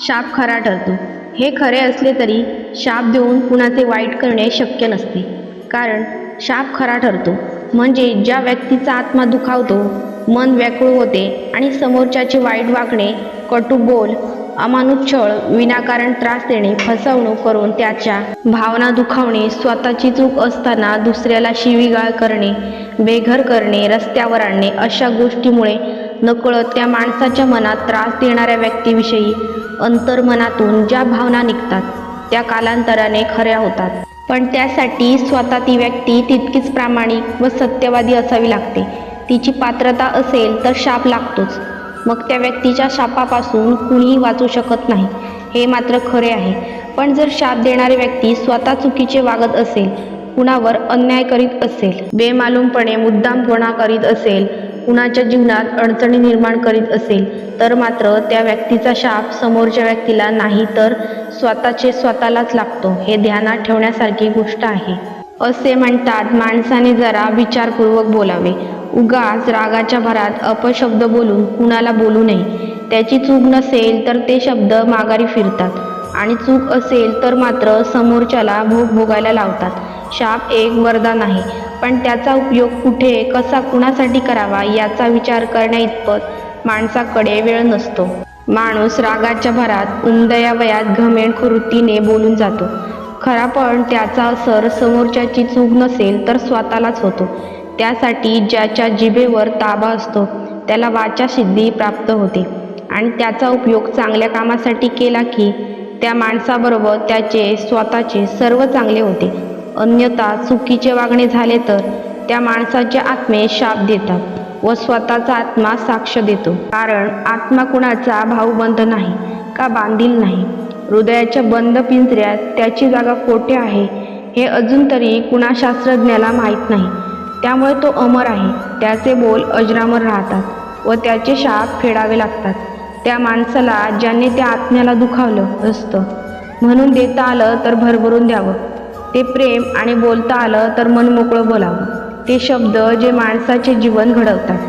शाप खरा ठरतो हे खरे असले तरी शाप देऊन कुणाचे वाईट करणे शक्य नसते. कारण शाप खरा ठरतो. म्हणजे ज्या व्यक्तीचा आत्मा दुखावतो मन व्याकुळ होते आणि समोरच्याचे वाईट वागणे कटू बोल अमानुष छळ विनाकारण त्रास देणे फसवणूक करून त्याच्या भावना दुखावणे स्वतःची चूक असताना दुसऱ्याला शिवीगाळ करणे बेघर करणे रस्त्यावर आणणे अशा गोष्टीमुळे नकळत त्या माणसाच्या मनात त्रास देणाऱ्या व्यक्तीविषयी अंतर्मनातून ज्या भावना निघतात त्या कालांतराने खऱ्या होतात. पण त्यासाठी स्वतः ती व्यक्ती तितकीच प्रामाणिक व सत्यवादी असावी लागते. तिची पात्रता असेल तर शाप लागतोच. मग त्या व्यक्तीच्या शापापासून कुणीही वाचू शकत नाही. हे मात्र खरे आहे. पण जर शाप देणारी व्यक्ती स्वतः चुकीचे वागत असेल कुणावर अन्याय करीत असेल बेमालूमपणे मुद्दाम गुणा करीत असेल कुणाच्या जीवनात अडचणी निर्माण करीत असेल तर मात्र त्या व्यक्तीचा शाप समोरच्या व्यक्तीला नाही तर स्वतःचे स्वतःलाच लागतो. हे ध्यानात ठेवण्यासारखी गोष्ट आहे. असे म्हणतात माणसाने जरा विचारपूर्वक बोलावे. उगाच रागाच्या भरात अपशब्द बोलून कुणाला बोलू नये. त्याची चूक नसेल तर ते शब्द माघारी फिरतात. आणि चूक असेल तर मात्र समोरच्याला भोग भोगायला लावतात. शाप एक वरदान आहे पण त्याचा उपयोग कुठे कसा कुणासाठी करावा याचा विचार करण्या इतपत माणसाकडे वेळ नसतो. माणूस रागाच्या भरात उमदया वयात घमेंड बोलून जातो. खरा पण त्याचा असर समोरच्याची चूक नसेल तर स्वतःलाच होतो. त्यासाठी ज्याच्या जिभेवर ताबा असतो त्याला वाचा सिद्धी प्राप्त होते. आणि त्याचा उपयोग चांगल्या कामासाठी केला की त्या माणसाबरोबर त्याचे स्वतःचे सर्व चांगले होते. अन्यथा चुकीचे वागणे झाले तर त्या माणसाचे आत्मे शाप देतात व स्वतःचा आत्मा साक्ष देतो. कारण आत्मा कुणाचा भाऊबंद नाही का बांधील नाही? हृदयाच्या बंद पिंजऱ्यात त्याची जागा कोठे आहे हे अजून तरी कुणा शास्त्रज्ञाला माहीत नाही. त्यामुळे तो अमर आहे त्याचे बोल अजरामर राहतात व त्याचे शाप फेडावे लागतात. त्या माणसाला ज्याने त्या आत्म्याला दुखावलं असतं म्हणून देता आलं तर भरभरून द्यावं. ते प्रेम आणि बोलता आलं तर मन मोकळं बोलावं. ते शब्द जे माणसाचे जीवन घडवतात.